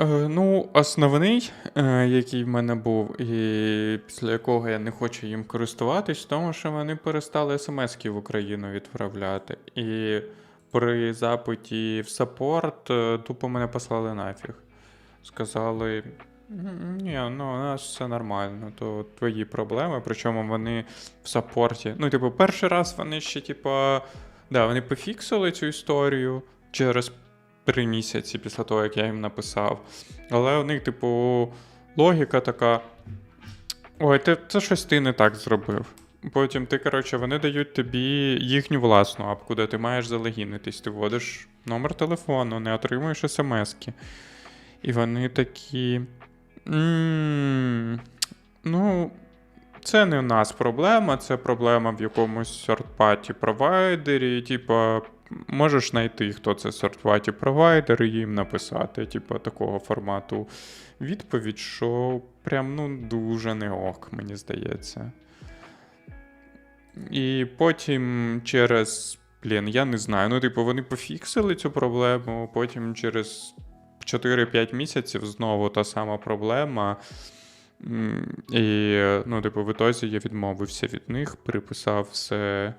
Е, ну, основний, е, який в мене був, і після якого я не хочу їм користуватись, тому, що вони перестали смс-ки в Україну відправляти. І при запиті в саппорт е, тупо мене послали нафіг. Сказали: ні, ну у нас все нормально, то твої проблеми. Причому вони в саппорті. Ну, типу, перший раз вони ще, типу, да, вони пофіксили цю історію через три місяці після того, як я їм написав. Але у них, типу, логіка така. Ой, ти, це щось ти не так зробив. Потім ти, коротше, вони дають тобі їхню власну апку, де ти маєш залогінитись. Ти вводиш номер телефону, не отримуєш смски. І вони такі. Ну, це не у нас проблема, це проблема в якомусь third-party провайдері. Типа, можеш знайти, хто це third-party провайдер, і їм написати, типа, такого формату відповідь, що прям ну дуже не ок, мені здається. І потім через. Блін, я не знаю. Ну, типу, вони пофіксили цю проблему, потім через 4-5 місяців знову та сама проблема. І, ну, типу, в ітозі я відмовився від них, переписав все